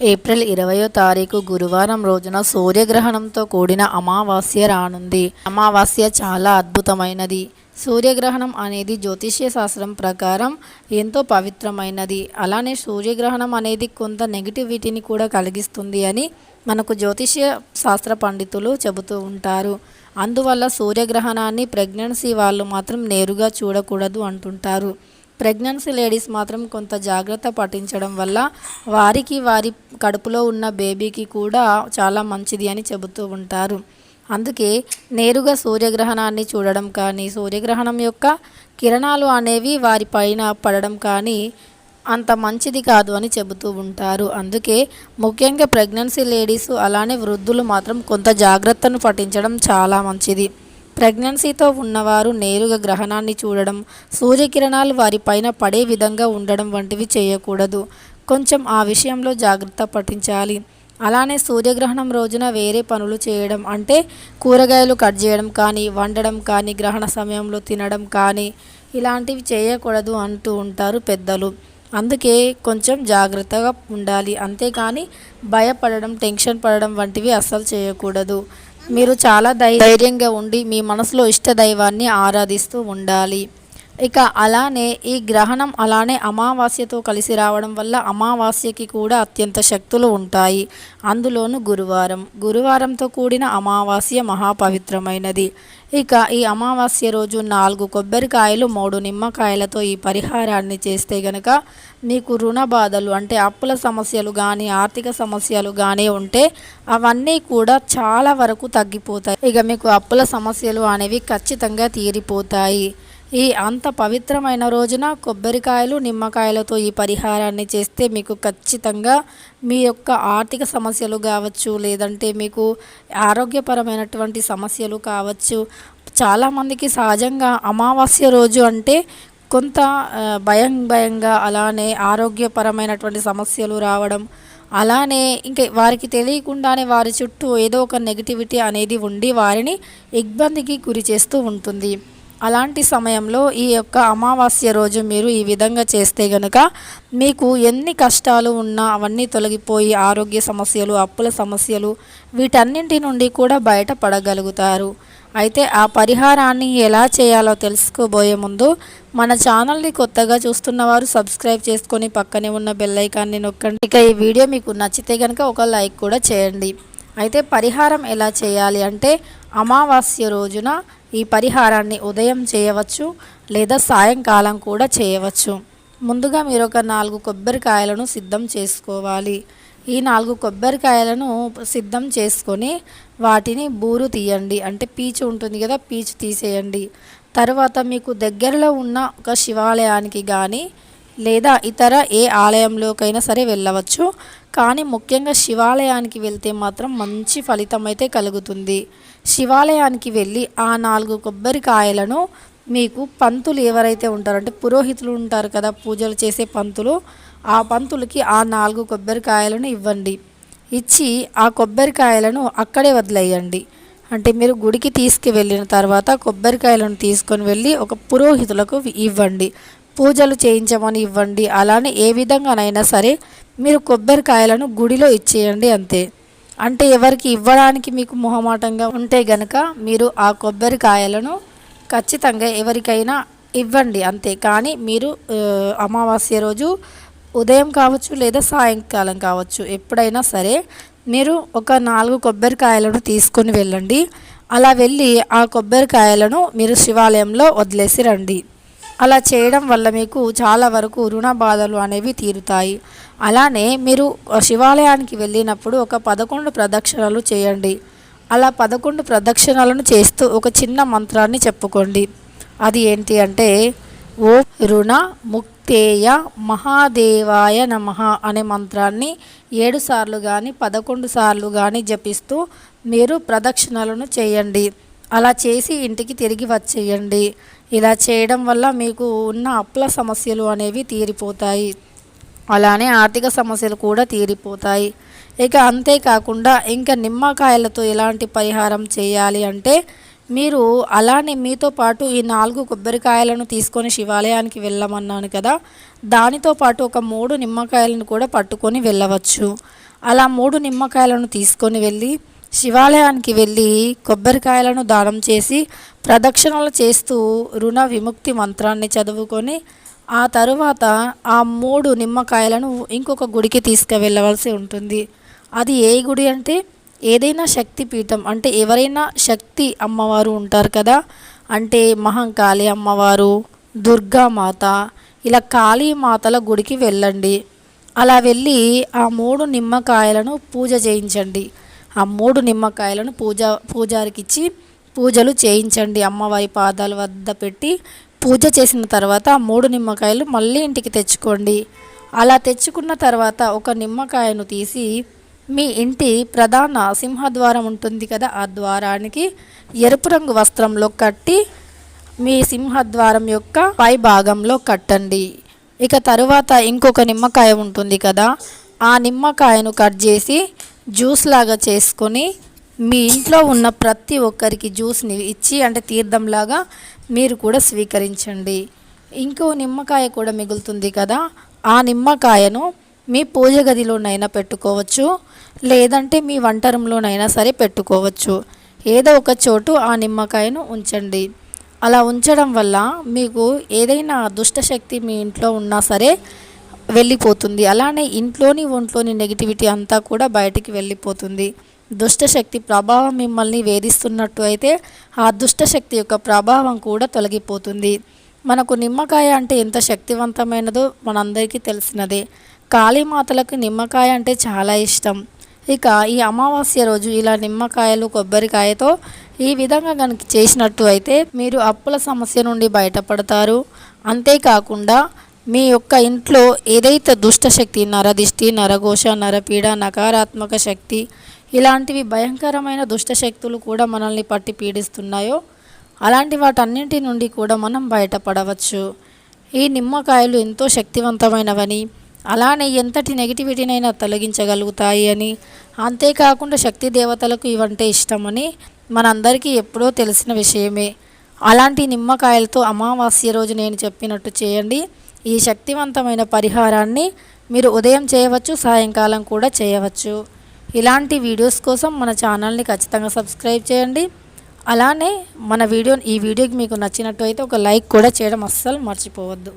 April ఇరవయో తారీఖు గురువారం రోజున సూర్యగ్రహణంతో కూడిన అమావాస్య రానుంది. అమావాస్య చాలా అద్భుతమైనది. సూర్యగ్రహణం అనేది జ్యోతిష్య శాస్త్రం ప్రకారం ఎంతో పవిత్రమైనది. అలానే సూర్యగ్రహణం అనేది కొంత నెగిటివిటీని కూడా కలిగిస్తుంది అని మనకు జ్యోతిష్య శాస్త్ర పండితులు చెబుతూ ఉంటారు. అందువల్ల సూర్యగ్రహణాన్ని ప్రెగ్నెన్సీ వాళ్ళు మాత్రం నేరుగా చూడకూడదు అంటుంటారు. ప్రెగ్నెన్సీ లేడీస్ మాత్రం కొంత జాగ్రత్త పాటించడం వల్ల వారికి వారి కడుపులో ఉన్న బేబీకి కూడా చాలా మంచిది అని చెబుతూ ఉంటారు. అందుకే నేరుగా సూర్యగ్రహణాన్ని చూడడం కానీ సూర్యగ్రహణం యొక్క కిరణాలు అనేవి వారి పైన పడడం కానీ అంత మంచిది కాదు అని చెబుతూ ఉంటారు. అందుకే ముఖ్యంగా ప్రెగ్నెన్సీ లేడీస్ అలానే వృద్ధులు మాత్రం కొంత జాగ్రత్తను పాటించడం చాలా మంచిది. ప్రెగ్నెన్సీతో ఉన్నవారు నేరుగా గ్రహణాన్ని చూడడం సూర్యకిరణాలు వారిపైన పడే విధంగా ఉండడం వంటివి చేయకూడదు. కొంచెం ఆ విషయంలో జాగ్రత్త పఠించాలి. అలానే సూర్యగ్రహణం రోజున వేరే పనులు చేయడం అంటే కూరగాయలు కట్ చేయడం కానీ వండడం కానీ గ్రహణ సమయంలో తినడం కానీ ఇలాంటివి చేయకూడదు అంటూ ఉంటారు పెద్దలు. అందుకే కొంచెం జాగ్రత్తగా ఉండాలి. అంతేకాని భయపడడం టెన్షన్ పడడం వంటివి అస్సలు చేయకూడదు. మీరు చాలా ధైర్యంగా ఉండి మీ మనసులో ఇష్ట దైవాన్ని ఆరాధిస్తూ ఉండాలి. ఇక అలానే ఈ గ్రహణం అలానే అమావాస్యతో కలిసి రావడం వల్ల అమావాస్యకి కూడా అత్యంత శక్తులు ఉంటాయి. అందులోను గురువారం. గురువారంతో కూడిన అమావాస్య మహాపవిత్రమైనది. ఇక ఈ అమావాస్య రోజు నాలుగు కొబ్బరికాయలు మూడు నిమ్మకాయలతో ఈ పరిహారాన్ని చేస్తే గనక మీకు రుణ బాధలు అంటే అప్పుల సమస్యలు కానీ ఆర్థిక సమస్యలు కానీ ఉంటే అవన్నీ కూడా చాలా వరకు తగ్గిపోతాయి. ఇక మీకు అప్పుల సమస్యలు అనేవి ఖచ్చితంగా తీరిపోతాయి. ఈ అంత పవిత్రమైన రోజున కొబ్బరికాయలు నిమ్మకాయలతో ఈ పరిహారాన్ని చేస్తే మీకు ఖచ్చితంగా మీ యొక్క ఆర్థిక సమస్యలు కావచ్చు లేదంటే మీకు ఆరోగ్యపరమైనటువంటి సమస్యలు కావచ్చు. చాలామందికి సహజంగా అమావాస్య రోజు అంటే కొంత భయం భయంగా అలానే ఆరోగ్యపరమైనటువంటి సమస్యలు రావడం. అలానే ఇంకా వారికి తెలియకుండానే వారి చుట్టూ ఏదో ఒక నెగిటివిటీ అనేది ఉండి వారిని ఇబ్బందికి గురి చేస్తూ ఉంటుంది. అలాంటి సమయంలో ఈ యొక్క అమావాస్య రోజు మీరు ఈ విధంగా చేస్తే గనుక మీకు ఎన్ని కష్టాలు ఉన్నా అవన్నీ తొలగిపోయి ఆరోగ్య సమస్యలు అప్పుల సమస్యలు వీటన్నింటి నుండి కూడా బయటపడగలుగుతారు. అయితే ఆ పరిహారాన్ని ఎలా చేయాలో తెలుసుకోబోయే ముందు మన ఛానల్ని కొత్తగా చూస్తున్న వారు సబ్స్క్రైబ్ చేసుకొని పక్కనే ఉన్న బెల్లైకాన్ని నొక్కండి. ఇక ఈ వీడియో మీకు నచ్చితే కనుక ఒక లైక్ కూడా చేయండి. అయితే పరిహారం ఎలా చేయాలి అంటే అమావాస్య రోజున ఈ పరిహారాన్ని ఉదయం చేయవచ్చు లేదా సాయంకాలం కూడా చేయవచ్చు. ముందుగా మీరు ఒక నాలుగు కొబ్బరికాయలను సిద్ధం చేసుకోవాలి. ఈ నాలుగు కొబ్బరికాయలను సిద్ధం చేసుకొని వాటిని బూరు తీయండి. అంటే పీచు ఉంటుంది కదా పీచు తీసేయండి. తర్వాత మీకు దగ్గరలో ఉన్న ఒక శివాలయానికి కానీ లేదా ఇతర ఏ ఆలయంలోకైనా సరే వెళ్ళవచ్చు. కానీ ముఖ్యంగా శివాలయానికి వెళ్తే మాత్రం మంచి ఫలితం అయితే కలుగుతుంది. శివాలయానికి వెళ్ళి ఆ నాలుగు కొబ్బరికాయలను మీకు పంతులు ఎవరైతే ఉంటారో అంటే పురోహితులు ఉంటారు కదా పూజలు చేసే పంతులు ఆ పంతులకి ఆ నాలుగు కొబ్బరికాయలను ఇవ్వండి. ఇచ్చి ఆ కొబ్బరికాయలను అక్కడే వదిలేయండి. అంటే మీరు గుడికి తీసుకువెళ్ళిన తర్వాత కొబ్బరికాయలను తీసుకొని వెళ్ళి ఒక పురోహితులకు ఇవ్వండి. పూజలు చేయించమని ఇవ్వండి. అలానే ఏ విధంగానైనా సరే మీరు కొబ్బరికాయలను గుడిలో ఇచ్చేయండి అంతే. అంటే ఎవరికి ఇవ్వడానికి మీకు మొహమాటంగా ఉంటే గనక మీరు ఆ కొబ్బరికాయలను ఖచ్చితంగా ఎవరికైనా ఇవ్వండి అంతే. కానీ మీరు అమావాస్య రోజు ఉదయం కావచ్చు లేదా సాయంకాలం కావచ్చు ఎప్పుడైనా సరే మీరు ఒక నాలుగు కొబ్బరికాయలను తీసుకొని వెళ్ళండి. అలా వెళ్ళి ఆ కొబ్బరికాయలను మీరు శివాలయంలో వదిలేసి రండి. అలా చేయడం వల్ల మీకు చాలా వరకు రుణ బాధలు అనేవి తీరుతాయి. అలానే మీరు శివాలయానికి వెళ్ళినప్పుడు ఒక పదకొండు ప్రదక్షిణలు చేయండి. అలా పదకొండు ప్రదక్షిణలను చేస్తూ ఒక చిన్న మంత్రాన్ని చెప్పుకోండి. అది ఏంటి అంటే ఓ రుణ ముక్తేయ మహాదేవాయ నమ అనే మంత్రాన్ని ఏడు సార్లు కానీ పదకొండు సార్లు కానీ జపిస్తూ మీరు ప్రదక్షిణలను చేయండి. అలా చేసి ఇంటికి తిరిగి వచ్చేయండి. ఇలా చేయడం వల్ల మీకు ఉన్న అప్పుల సమస్యలు అనేవి తీరిపోతాయి. అలానే ఆర్థిక సమస్యలు కూడా తీరిపోతాయి. ఇక అంతేకాకుండా ఇంకా నిమ్మకాయలతో ఎలాంటి పరిహారం చేయాలి అంటే మీరు అలానే మీతో పాటు ఈ నాలుగు కొబ్బరికాయలను తీసుకొని శివాలయానికి వెళ్ళమన్నాను కదా దానితో పాటు ఒక మూడు నిమ్మకాయలను కూడా పట్టుకొని వెళ్ళవచ్చు. అలా మూడు నిమ్మకాయలను తీసుకొని వెళ్ళి శివాలయానికి వెళ్ళి కొబ్బరికాయలను దానం చేసి ప్రదక్షిణలు చేస్తూ రుణ విముక్తి మంత్రాన్ని చదువుకొని ఆ తరువాత ఆ మూడు నిమ్మకాయలను ఇంకొక గుడికి తీసుకువెళ్ళవలసి ఉంటుంది. అది ఏ గుడి అంటే? ఏదైనా శక్తి పీఠం అంటే ఎవరైనా శక్తి అమ్మవారు ఉంటారు కదా? అంటే మహంకాళి అమ్మవారు దుర్గామాత ఇలా కాళీమాతల గుడికి వెళ్ళండి. అలా వెళ్ళి ఆ మూడు నిమ్మకాయలను పూజ చేయించండి. ఆ మూడు నిమ్మకాయలను పూజ పూజారికి ఇచ్చి పూజలు చేయించండి అమ్మవారి పాదాల వద్ద పెట్టి. పూజ చేసిన తర్వాత ఆ మూడు నిమ్మకాయలు మళ్ళీ ఇంటికి తెచ్చుకోండి. అలా తెచ్చుకున్న తర్వాత ఒక నిమ్మకాయను తీసి మీ ఇంటి ప్రధాన సింహద్వారం ఉంటుంది కదా ఆ ద్వారానికి ఎరుపు రంగు వస్త్రంలో కట్టి మీ సింహద్వారం యొక్క పై భాగంలో కట్టండి. ఇక తరువాత ఇంకొక నిమ్మకాయ ఉంటుంది కదా ఆ నిమ్మకాయను కట్ చేసి జ్యూస్ లాగా చేసుకొని మీ ఇంట్లో ఉన్న ప్రతి ఒక్కరికి జ్యూస్ని ఇచ్చి అంటే తీర్థంలాగా మీరు కూడా స్వీకరించండి. ఇంకో నిమ్మకాయ కూడా మిగులుతుంది కదా ఆ నిమ్మకాయను మీ పూజ గదిలోనైనా పెట్టుకోవచ్చు లేదంటే మీ వంట రూమ్లోనైనా సరే పెట్టుకోవచ్చు. ఏదో ఒక చోటు ఆ నిమ్మకాయను ఉంచండి. అలా ఉంచడం వల్ల మీకు ఏదైనా దుష్టశక్తి మీ ఇంట్లో ఉన్నా సరే వెళ్ళిపోతుంది. అలానే ఇంట్లోని ఒంట్లోని నెగిటివిటీ అంతా కూడా బయటికి వెళ్ళిపోతుంది. దుష్టశక్తి ప్రభావం మిమ్మల్ని వేధిస్తున్నట్టు అయితే ఆ దుష్టశక్తి యొక్క ప్రభావం కూడా తొలగిపోతుంది. మనకు నిమ్మకాయ అంటే ఎంత శక్తివంతమైనదో మనందరికీ తెలిసినదే. కాళీమాతలకు నిమ్మకాయ అంటే చాలా ఇష్టం. ఇక ఈ అమావాస్య రోజు ఇలా నిమ్మకాయలు కొబ్బరికాయతో ఈ విధంగా కనుక చేసినట్టు అయితే మీరు అప్పుల సమస్య నుండి బయటపడతారు. అంతేకాకుండా మీ యొక్క ఇంట్లో ఏదైతే దుష్టశక్తి నరదిష్టి నరఘోష నరపీడ నకారాత్మక శక్తి ఇలాంటివి భయంకరమైన దుష్టశక్తులు కూడా మనల్ని పట్టి పీడిస్తున్నాయో అలాంటి వాటన్నింటి నుండి కూడా మనం బయటపడవచ్చు. ఈ నిమ్మకాయలు ఎంతో శక్తివంతమైనవని అలానే ఎంతటి నెగిటివిటీనైనా తొలగించగలుగుతాయి అని అంతేకాకుండా శక్తి దేవతలకు ఇవంటే ఇష్టమని మనందరికీ ఎప్పుడో తెలిసిన విషయమే. అలాంటి నిమ్మకాయలతో అమావాస్య రోజు నేను చెప్పినట్టు చేయండి. ఈ శక్తివంతమైన పరిహారాన్ని మీరు ఉదయం చేయవచ్చు సాయంకాలం కూడా చేయవచ్చు. ఇలాంటి వీడియోస్ కోసం మన ఛానల్ని ఖచ్చితంగా సబ్స్క్రైబ్ చేయండి. అలానే మన వీడియో ఈ వీడియోకి మీకు నచ్చినట్టు అయితే ఒక లైక్ కూడా చేయడం అస్సలు మర్చిపోవద్దు.